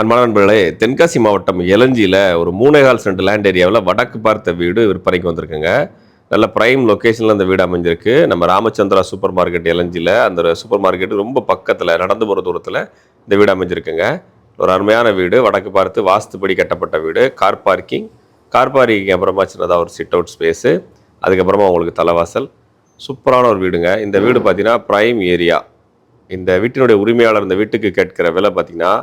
அன்பான நண்பர்களே தென்காசி மாவட்டம் எலஞ்சியில் ஒரு மூணேகால் சென்ட் லேண்ட் ஏரியாவில் வடக்கு பார்த்த வீடு விற்பனைக்கு வந்திருக்குங்க. நல்ல ப்ரைம் லொக்கேஷனில் அந்த வீடு அமைஞ்சிருக்கு. நம்ம ராமச்சந்திரா சூப்பர் மார்க்கெட் எலஞ்சியில் அந்த சூப்பர் மார்க்கெட் ரொம்ப பக்கத்தில் நடந்து போகிற தூரத்தில் இந்த வீடு அமைஞ்சிருக்குங்க. ஒரு அருமையான வீடு வடக்கு பார்த்து வாஸ்துப்படி கட்டப்பட்ட வீடு கார் பார்க்கிங் கார் பார்க்கிங் அப்புறமா சின்னதாக ஒரு சிட் அவுட் ஸ்பேஸு அதுக்கப்புறமா உங்களுக்கு தலைவாசல். சூப்பரான ஒரு வீடுங்க. இந்த வீடு பார்த்தீங்கன்னா ப்ரைம் ஏரியா இந்த வீட்டினுடைய உரிமையாளர் இந்த வீட்டுக்கு கேட்கிற விலை பார்த்தீங்கன்னா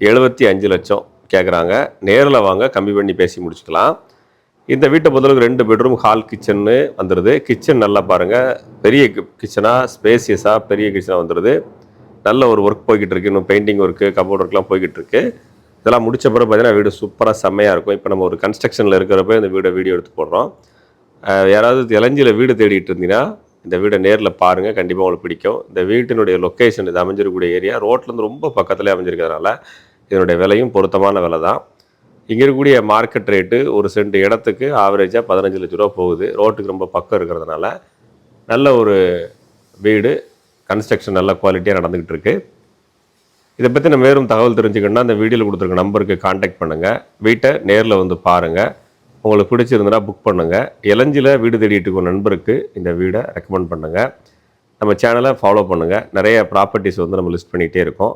எழுபத்தி அஞ்சு லட்சம் கேட்குறாங்க நேரில் வாங்க கம்மி பண்ணி பேசி முடிச்சுக்கலாம். இந்த வீட்டை பொறுத்தளவுக்கு ரெண்டு பெட்ரூம் ஹால் கிச்சன்னு வந்துடுது கிச்சன் நல்லா பாருங்கள் பெரிய கிச்சனாக ஸ்பேசியஸாக பெரிய கிச்சனாக வந்துடுது நல்ல ஒரு ஒர்க் போய்கிட்டு இருக்கு இன்னும் பெயிண்டிங் ஒர்க்கு கபோர்ட் ஒர்க்லாம் போய்கிட்டு இருக்கு இதெல்லாம் முடிச்ச பிறகு பார்த்தீங்கன்னா வீடு சூப்பராக செம்மையாக இருக்கும். இப்போ நம்ம ஒரு கன்ஸ்ட்ரக்ஷனில் இருக்கிறப்ப இந்த வீடை வீடியோ எடுத்து போடுறோம். யாராவது இளஞ்சியில் வீடு தேடிட்டு இருந்தீங்கன்னா இந்த வீடை நேரில் பாருங்கள் கண்டிப்பாக உங்களுக்கு பிடிக்கும். இந்த வீட்டினுடைய லொக்கேஷன் இது அமைஞ்சிருக்கக்கூடிய ஏரியா ரோட்லேருந்து ரொம்ப பக்கத்தில் அமைஞ்சிருக்கிறதுனால இதனுடைய விலையும் பொருத்தமான விலை தான். இங்கே இருக்கக்கூடிய மார்க்கெட் ரேட்டு ஒரு சென்ட் இடத்துக்கு ஆவரேஜாக பதினஞ்சு லட்ச ரூபா போகுது. ரோட்டுக்கு ரொம்ப பக்கம் இருக்கிறதுனால நல்ல ஒரு வீடு கன்ஸ்ட்ரக்ஷன் நல்ல குவாலிட்டியாக நடந்துக்கிட்டு இருக்கு. இதை பற்றி நம்ம மேலும் தகவல் தெரிஞ்சுக்கணும்னா அந்த வீடியோவில் கொடுத்துருக்க நம்பருக்கு காண்டாக்ட் பண்ணுங்கள் வீட்டை நேரில் வந்து பாருங்கள் உங்களுக்கு பிடிச்சிருந்தனா புக் பண்ணுங்கள் இளஞ்சியில் வீடு தேடிட்டு இருக்க நண்பருக்கு இந்த வீடை ரெக்கமெண்ட் பண்ணுங்கள் நம்ம சேனலை ஃபாலோ பண்ணுங்கள் நிறைய ப்ராப்பர்ட்டிஸ் வந்து நம்ம லிஸ்ட் பண்ணிகிட்டே இருக்கோம்.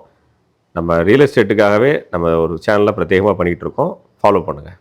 நம்ம ரியல் எஸ்டேட்டுக்காகவே நம்ம ஒரு சேனலில் பிரத்யேகமாக பண்ணிகிட்டு இருக்கோம். ஃபாலோ பண்ணுங்கள்